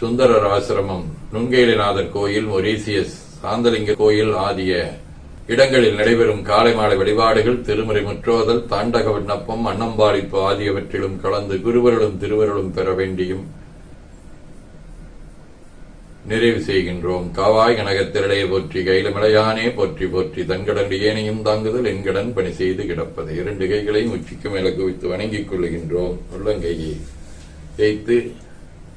சுந்தரர் ஆசிரமம் நுண்கேலிநாதர் கோயில் மொரீசியஸ் சாந்தலிங்க கோயில் ஆகிய இடங்களில் நடைபெறும் காலை மாலை வழிபாடுகள் திருமுறை முற்றோதல் தாண்டக விண்ணப்பம் அன்னம்பாளிப்பு ஆகியவற்றிலும் கலந்து குருவருளும் திருவருளும் பெற வேண்டியும் நிறைவு செய்கின்றோம். காவாய் கனகத்திரளையை போற்றி கைலமலையானே போற்றி போற்றி தன்கடன் ஏனையும் தாங்குதல் என்கடன் பணி செய்து கிடப்பது. இரண்டு கைகளையும் உச்சிக்கு மேல குவித்து வணங்கிக் கொள்ளுகின்றோம். உள்ளங்கையை தேய்த்து